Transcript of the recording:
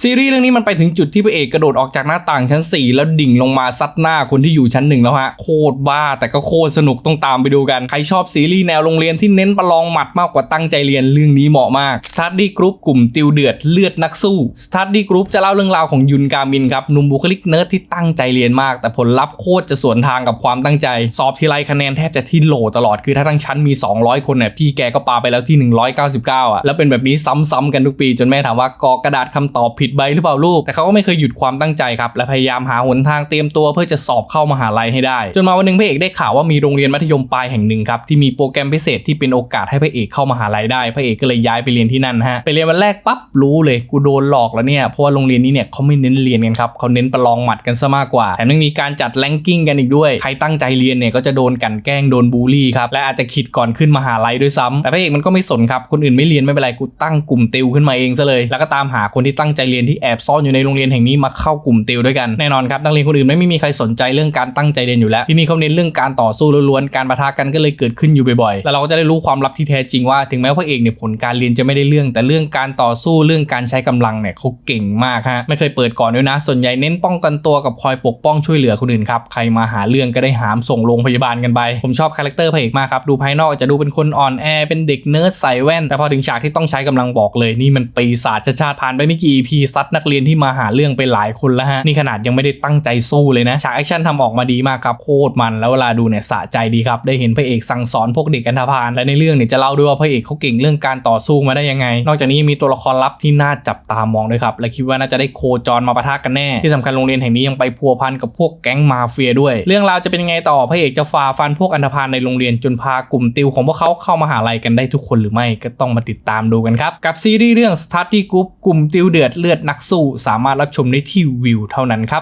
ซีรีส์เรื่องนี้มันไปถึงจุดที่พระเอกกระโดดออกจากหน้าต่างชั้น 4 แล้วดิ่งลงมาซัดหน้าคนที่อยู่ชั้นหนึ่งแล้วฮะ โคตรบ้าแต่ก็โคตรสนุกต้องตามไปดูกัน ใครชอบซีรีส์แนวโรงเรียนที่เน้นประลองหมัดมากกว่าตั้งใจเรียนเรื่องนี้เหมาะมาก Study Group กลุ่มติวเดือดเลือดนักสู้ Study Group จะเล่าเรื่องราวของยุนกามินครับหนุ่มบุคลิกเนิร์ดที่ตั้งใจเรียนมาก แต่ผลลัพธ์โคตรจะสวนทางกับความตั้งใจ สอบทีไรคะแนนแทบจะที่โหลตลอดคือถ้าทั้งชั้นมี 200 คนเนี่ยพี่แกก็ปาไปแล้วที่ 199อะแล้วเป็นแบบนี้ซ้ำๆกันทุกปี จนแม่ถามว่ากอกระดาษคำตอบผิดใบหรือเปล่าลูก แต่เขาก็ไม่เคยหยุดความตั้งใจครับ และพยายามหาหนทางเตรียมตัวเพื่อจะสอบเข้ามหาลัยให้ได้ จนมาวันหนึงพระเอกได้ข่าวว่ามีโรงเรียนมัธยมปลายแห่งหนึ่งครับที่มีโปรแกรมพิเศษที่เป็นโอกาสให้พระเอกเข้ามหาลัยได้พระเอกก็เลยย้ายไปเรียนที่นั่นฮะไปเรียนวันแรกปั๊บรู้เลยกูโดนหลอกแล้วเนี่ยเพราะว่าโรงเรียนนี้เนี่ยเขาไม่เน้นเรียนกันครับเขาเน้นประลองหมัดกันซะมากกว่าแถมยังมีการจัดแรงกิ้งกันอีกด้วยใครตั้งใจเรียนเนี่ยก็จะโดนกันแกล้งโดนบูลลี่ครับและอาจจะขิดก่อนขึ้นมหาลัยด้วยซ้ำแต่พระเอกมันก็ไม่สนครับคนอื่นไม่เรียนไม่เป็นไรกูตั้งกลุ่มติวขึ้นมาเองซะเลย แล้วก็ตามหาคนที่ตั้งใจเรียนที่แอบซ่อนอยู่ในโรงเรียนแห่งนี้มาเข้ากลุ่มติวด้วยกันแน่นอนครับนักเรียนคนอื่นไม่มีใครสนใจเรื่องการตั้งใจเรียนอยู่แล้วที่นี่เขาเน้นเรื่องการต่อสู้ล้วนๆการปะทะกันก็เลยเกิดขึ้นอยู่บ่อยๆแล้วเราก็จะได้รู้ความลับที่แท้จริงว่าถึงแม้พระเอกเนี่ยผลการเรียนจะไม่ได้เรื่อง แต่เรื่องการต่อสู้เรื่องการใช้กำลังเนี่ยเขาเก่งมากฮะไม่เคยเปิดก่อนด้วยนะ ส่วนใหญ่เน้นป้องกันตัวกับคอยปกป้องช่วยเหลือคนอื่นครับใครมาหาเรื่องก็ได้หามส่งโรงพยาบาลกันไปผมชอบคาแรคเตอร์พระเอกมากครับดูภายนอกจะดูเป็นคนอ่อนแอเป็นเด็กเนิร์ดใส่แว่น แต่พอถึงฉากที่ต้องใช้กำลังบอกเลยนี่มันปีศาจชาติผ่านไปไม่กี่ EP ซัดนักเรียนที่มาหาเรื่องไปหลายคนแล้วฮะ นี่ขนาดยังไม่ได้ตั้งใจสู้เลยนะ ฉากแอคชั่นทำออกมาดีมากครับ โคตรมัน แล้วเวลาดูเนี่ยสะใจดีครับ ได้เห็นพระเอกสั่งสอนพวกเด็กอันธพาล และในเรื่องเนี่ยจะเล่าด้วยว่าพระเอกเขาเก่งเรื่องการต่อสู้มาได้ยังไง นอกจากนี้มีตัวละครลับที่น่าจับตามองด้วยครับ และคิดว่าน่าจะได้โคจรมาปะทะกันแน่ ที่สำคัญโรงเรียนแห่งนี้ยังไปพัวพันกับพวกแก๊งมาเฟียด้วย เรื่องราวจะเป็นยังไงต่อ พระเอกจะฝ่าฟันพวกอันธพาลในโรงเรียนจนพากลุ่มติวของพวกเขาเข้ามหาลัยกันได้ทุกคนหรือไม่ก็ต้องมาติดตามดูกันครับกับซีรีส์เรื่อง Study Group กลุ่มติวเดือดเลือดนักสู้สามารถรับชมได้ที่วิวเท่านั้นครับ